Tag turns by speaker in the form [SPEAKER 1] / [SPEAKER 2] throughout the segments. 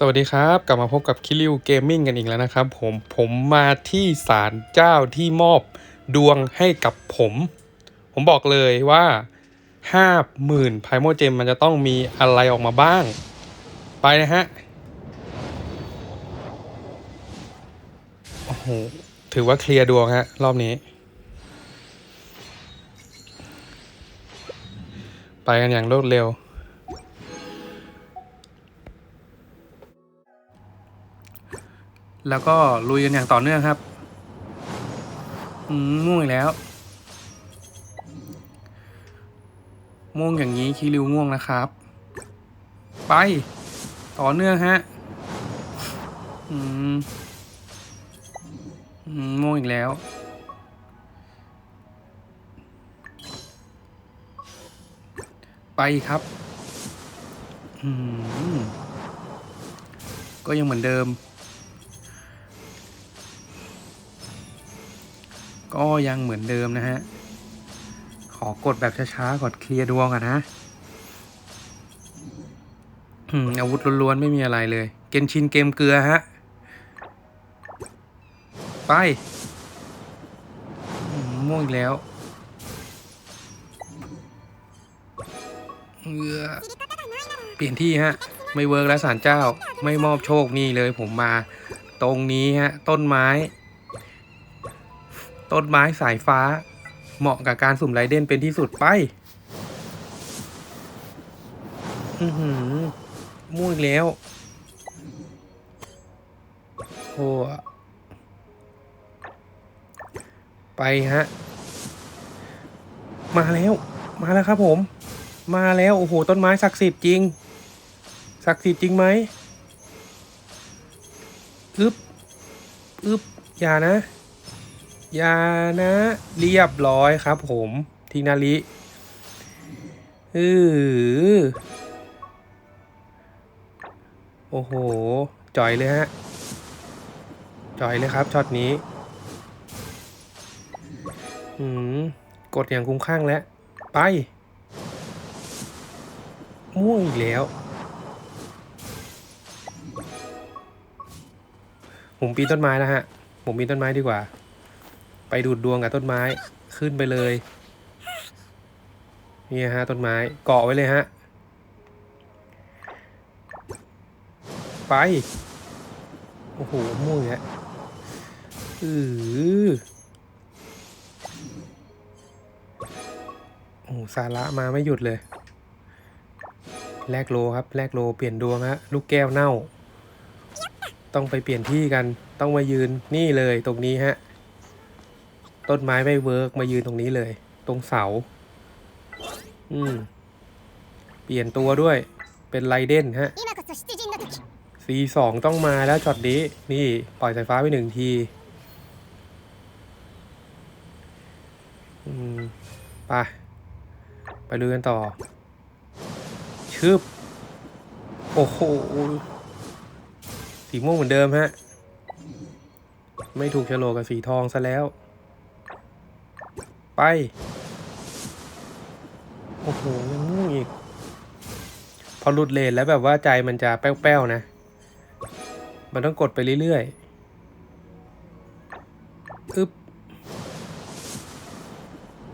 [SPEAKER 1] สวัสดีครับ กลับมาพบกับคิริวเกมมิ่งกันอีกแล้วนะครับ ผมผมมาที่ศาลเจ้าที่มอบดวงให้กับผม ผมบอกเลยว่าห้าหมื่นไพโมเจมมันจะต้องมีอะไรออกมาบ้าง ไปนะฮะ โอ้โห ถือว่าเคลียร์ดวงฮะ รอบนี้ ไปกันอย่างรวดเร็ว แล้วก็ลุยกันอย่างต่อเนื่องครับม่วงอีกแล้ว ม่วงอย่างนี้คีริวม่วงนะครับ ไป ต่อเนื่องฮะมอืมม่วงอีกแล้ว ไปครับ อืมก็ยังเหมือนเดิม ก็ยังเหมือนเดิมนะฮะ ขอกดแบบช้าๆกดเคลียร์ดวงก่อนนะอืมอาวุธล้วนๆ ไม่มีอะไรเลย เกนชินเกมเกลือฮะ ไป ม่วงอีกแล้วเือเปลี่ยนที่ฮะ ไม่เวิร์กแล้วสารเจ้าไม่มอบโชคนี่เลยผมมา ตรงนี้ฮะ ต้นไม้ ต้นไม้สายฟ้า เหมาะกับการสุ่มไรเดนเป็นที่สุดไป อือหือม่วงแล้วโอ้ไปฮะ มาแล้ว มาแล้วครับผม มาแล้ว โอ้โห ต้นไม้ศักดิ์สิทธิ์จริง ศักดิ์สิทธิ์จริงไหมอึบอึบอย่านะ ยานะเรียบร้อยครับผมทินาริอือโอ้โหจ่อยเลยฮะจ่อยเลยครับช็อตนี้อืมกดอย่างคุ้มข้างแล้ว ไป ม่วงอีกแล้ว ผมปีนต้นไม้แล้วฮะ ผมปีนต้นไม้ดีกว่า ไปดูดดวงกับต้นไม้ขึ้นไปเลยนี่ฮะต้นไม้เกาะไว้เลยฮะ ไป โอ้โหม่วงเนี่ยอือโอ้สาระมาไม่หยุดเลย แลกโลครับ แลกโลเปลี่ยนดวงฮะ ลูกแก้วเน่า ต้องไปเปลี่ยนที่กัน ต้องมายืนนี่เลยตรงนี้ฮะ ต้นไม้ไม่เวิร์กมายืนตรงนี้เลย ตรงเสา อืม เปลี่ยนตัวด้วย เป็นไรเด่นฮะสีสองต้องมาแล้วช็อตนี้ นี่ปล่อยสายฟ้าไปหนึ่งทีอือไป ไปดูกันต่อ ชืบ โอ้โห สีม่วงเหมือนเดิมฮะ ไม่ถูกชะโลกับสีทองซะแล้ว ไป โอ้โหยังม่วงอีก พอหลุดเลนแล้วแบบว่าใจมันจะแป้วๆนะ มันต้องกดไปเรื่อยๆ อึ๊บ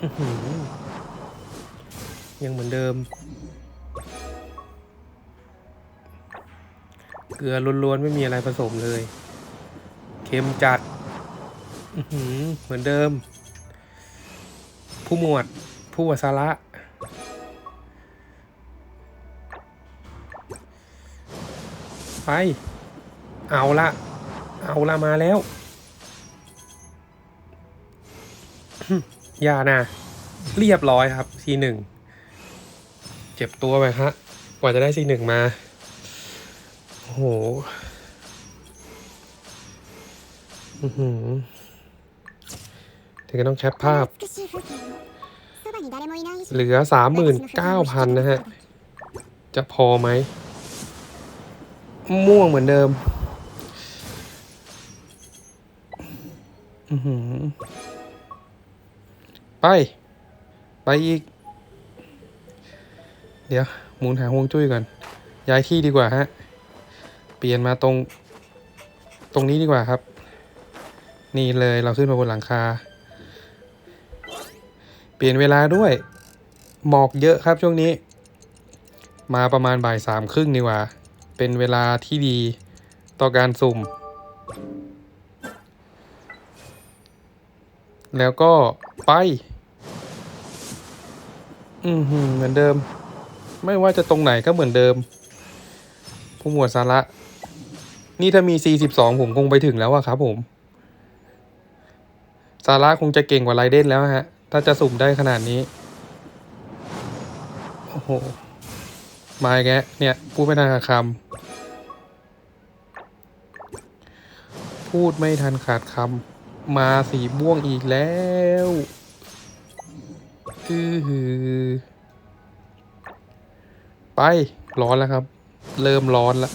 [SPEAKER 1] อื้อยังเหมือนเดิม เกลือล้วนๆ ไม่มีอะไรผสมเลย เค็มจัดอือเหมือนเดิม ผู้หมวด ผู้วสาระไป เอาละ เอาละมาแล้ว อย่านะ เรียบร้อยครับซีหนึ่ง เจ็บตัวไปฮะ กว่าจะได้ซีหนึ่งมา โอ้โหถึงก็ต้องแคปภาพ เหลือสามหมื่นเก้าพันนะฮะ จะพอไหม ม่วงเหมือนเดิมอือหือไป ไปอีก เดี๋ยว หมุนหาฮวงจุ้ยก่อน ย้ายที่ดีกว่าฮะ เปลี่ยนมาตรง ตรงนี้ดีกว่าครับ นี่เลยเราขึ้นมาบนหลังคา เปลี่ยนเวลาด้วย หมอกเยอะครับช่วงนี้ มาประมาณบ่ายสามครึ่งดีกว่า เป็นเวลาที่ดีต่อการสุ่ม แล้วก็ไป อือหือเหมือนเดิม ไม่ว่าจะตรงไหนก็เหมือนเดิม ผู้หมวดสาระ นี่ถ้ามี C12 ผมคงไปถึงแล้วอะครับผม สาระคงจะเก่งกว่าไรเดนแล้วฮะ ถ้าจะสุ่มได้ขนาดนี้ โอ้โห มาแกเนี่ย พูดไม่ทันาดคำพูดไม่ทันขาดคำมาสีม่วงอีกแล้วอือหือไป ร้อนแล้วครับ เริ่มร้อนแล้ว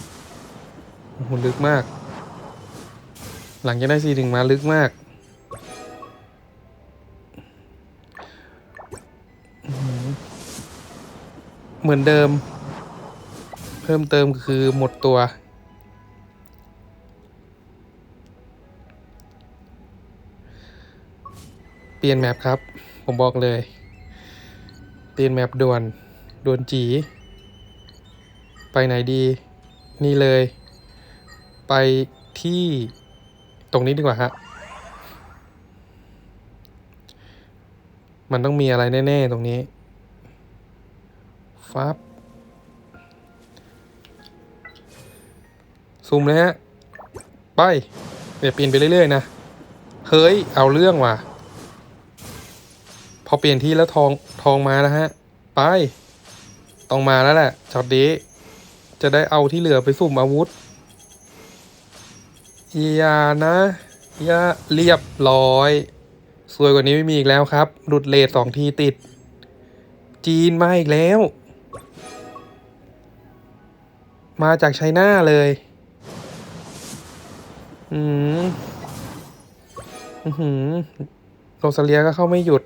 [SPEAKER 1] โอ้โหลึกมาก หลังจากได้สีถึงมาลึกมาก เหมือนเดิม เพิ่มเติมคือหมดตัว เปลี่ยนแมปครับ ผมบอกเลย เปลี่ยนแมปด่วนด่วนจี ไปไหนดี นี่เลย ไปที่ตรงนี้ดีกว่าฮะมันต้องมีอะไรแน่ ๆ ตรงนี้ ฟับซูมเลยฮะ ไปเดี๋ยวเปลี่ยนไปเรื่อย ๆ นะ เฮ้ย เอาเรื่องว่ะ พอเปลี่ยนที่แล้วทองทองมาแล้วฮะ ไป ต้องมาแล้วแหละช็อตนี้จะได้เอาที่เหลือไปสุ่มอาวุธอย่านะอย่าเรียบร้อย สวยกว่านี้ไม่มีอีกแล้วครับ หลุดเลทสองทีติด จีนมาอีกแล้ว มาจากไชน่าเลย อืมอือหือโรซาเลียก็เข้าไม่หยุด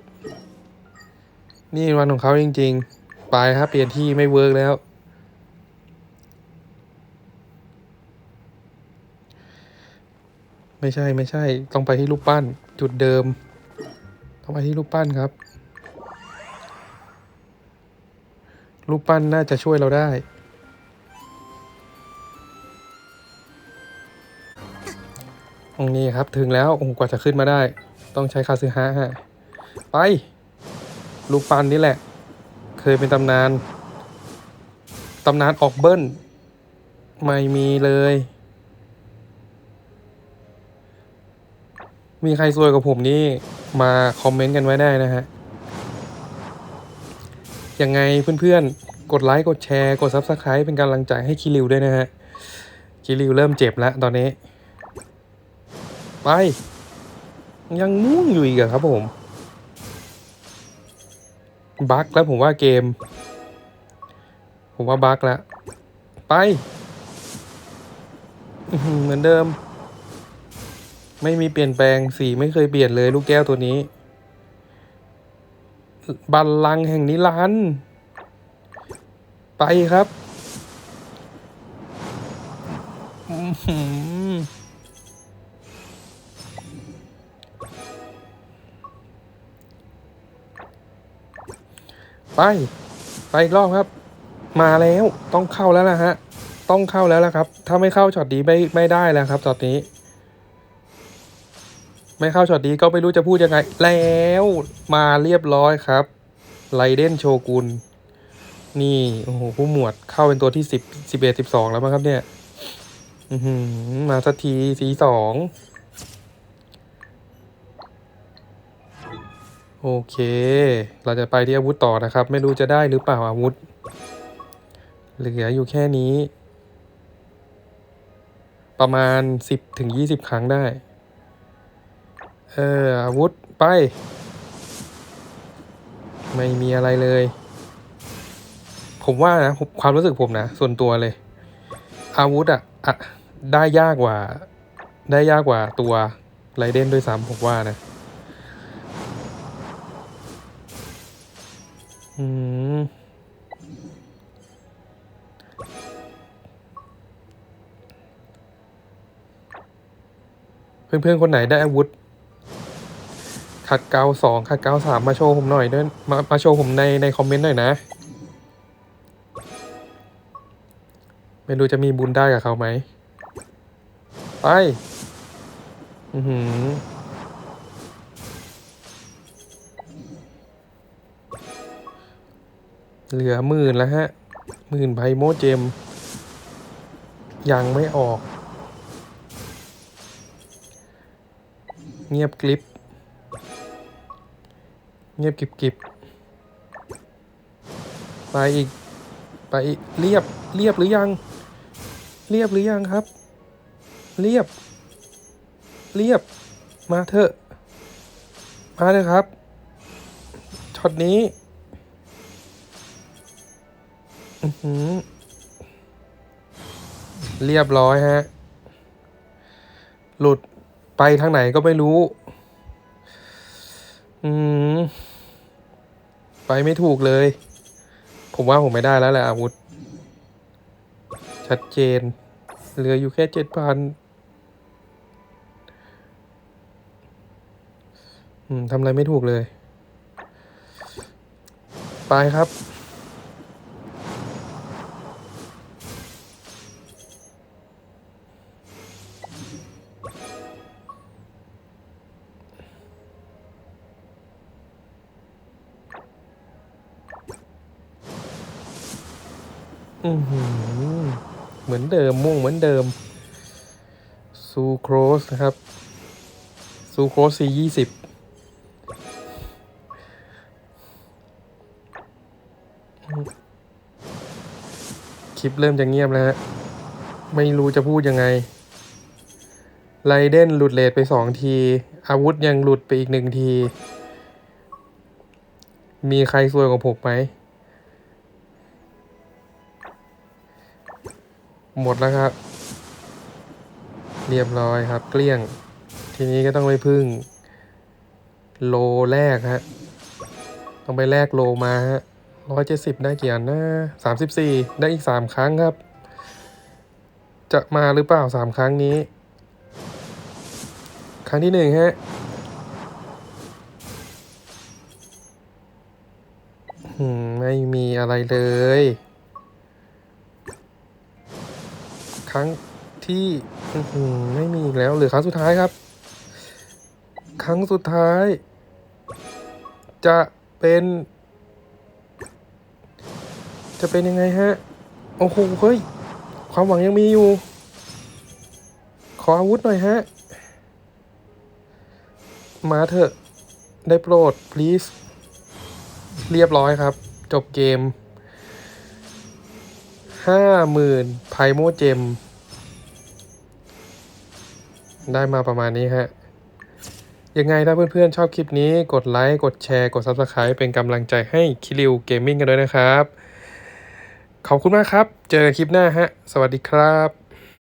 [SPEAKER 1] นี่วันของเขาจริง ๆ ไปครับเปลี่ยนที่ไม่เวิร์กแล้ว ไม่ใช่ไม่ใช่ ต้องไปที่รูปปั้น จุดเดิม ต้องไปที่รูปปั้นครับ รูปปั้นน่าจะช่วยเราได้ ตรงนี้ครับถึงแล้วโอ้กว่าจะขึ้นมาได้ ต้องใช้คาซึฮะฮะไปรูปปั้นนี่แหละ เคยเป็นตำนานตำนานออกเบิ้ลไม่มีเลย มีใครซวยกับผมนี่มาคอมเมนต์กันไว้ได้นะฮะยังไงเพื่อนๆ กดไลค์ กดแชร์ กด Subscribe เป็นกำลังใจให้คิริวด้วยนะฮะ คิริวเริ่มเจ็บแล้วตอนนี้ ไป ยังม่วงอยู่อีกครับผม บั๊กแล้วผมว่าเกม ผมว่าบั๊กแล้ว ไป เหมือนเดิม ไม่มีเปลี่ยนแปลงสีไม่เคยเปลี่ยนเลยลูกแก้วตัวนี้ บัลลังก์แห่งนิรันด์ไปครับ ไป ไปอีกรอบครับ มาแล้วต้องเข้าแล้วนะฮะ ต้องเข้าแล้วละครับ ถ้าไม่เข้าช็อตนี้ไม่ไม่ได้แล้วครับช็อตนี้ ไม่เข้าช็อตนี้ก็ไม่รู้จะพูดยังไง แล้วมาเรียบร้อยครับไรเดนโชกุนนี่โอ้โหผู้หมวดเข้าเป็นตัวที่สิบสิบเอ็ดสิบสองแล้วมั้งครับเนี่ยอืมาสักทีสีสอง โอเค เราจะไปที่อาวุธต่อนะครับ ไม่รู้จะได้หรือเปล่าอาวุธ เหลืออยู่แค่นี้ ประมาณสิบถึงยี่สิบครั้งได้ เออ อาวุธ ไป ไม่มีอะไรเลย ผมว่านะ ความรู้สึกผมนะ ส่วนตัวเลย อาวุธอะอะได้ยากกว่า ได้ยากกว่าตัวไรเดนด้วยซ้ำผมว่านะ เพื่อนๆ คนไหนได้อาวุธขัดเกาสองขัดเกาสามมาโชว์ผมหน่อยด้วยมามาโชว์ผมในในคอมเมนต์หน่อยนะ ไม่รู้จะมีบุญได้กับเขาไหม ไป อือหือ เหลือหมื่นแล้วฮะหมื่นไพโมเจม ยังไม่ออก เงียบกริบเงียบกริบกิบไปอีก ไปอีก เรียบ เรียบหรือยัง เรียบหรือยังครับ เรียบ เรียบ มาเถอะ มาเลยครับ ช็อตนี้ เรียบร้อยฮะ หลุดไปทางไหนก็ไม่รู้ อืม ไปไม่ถูกเลย ผมว่าผมไม่ได้แล้วแหละอาวุธ ชัดเจน เหลืออยู่แค่เจ็ดพันอืมทำอะไรไม่ถูกเลย ไปครับ เดิม ม่วงเหมือนเดิมซูโครสนะครับซูโครสซียี่สิบคลิปเริ่มจะเงียบแล้วฮะ ไม่รู้จะพูดยังไงไรเดนหลุดเลทไปสองที อาวุธยังหลุดไปอีกหนึ่งที มีใครซวยกว่าผมไหม หมดแล้วครับ เรียบร้อยครับ เกลี้ยง ทีนี้ก็ต้องไปพึ่ง โลแรกฮะ ต้องไปแลกโลมาฮะร้อยเจ็ดสิบได้กี่อันนะสามสิบสี่ได้อีกสามครั้งครับ จะมาหรือเปล่าสามครั้งนี้ ครั้งที่หนึ่งฮะอืมไม่มีอะไรเลย รั้งที่ไม่มีอีกแล้วหลือครั้งสุดท้ายครับ ครั้งสุดท้าย จะเป็น จะเป็นยังไงฮะ โอ้โหเฮ้ย ความหวังยังมีอยู่ ขออาวุธหน่อยฮะ มาเถอะ ได้โปรด please เรียบร้อยครับ จบเกมห้าหมื่นไพโมเจม ได้มาประมาณนี้ฮะ ยังไงถ้าเพื่อนๆชอบคลิปนี้กดไลค์กดแชร์กด Subscribe เป็นกำลังใจให้คิริวเกมมิ่งกันด้วยนะครับ ขอบคุณมากครับ เจอกันคลิปหน้าฮะ สวัสดีครับ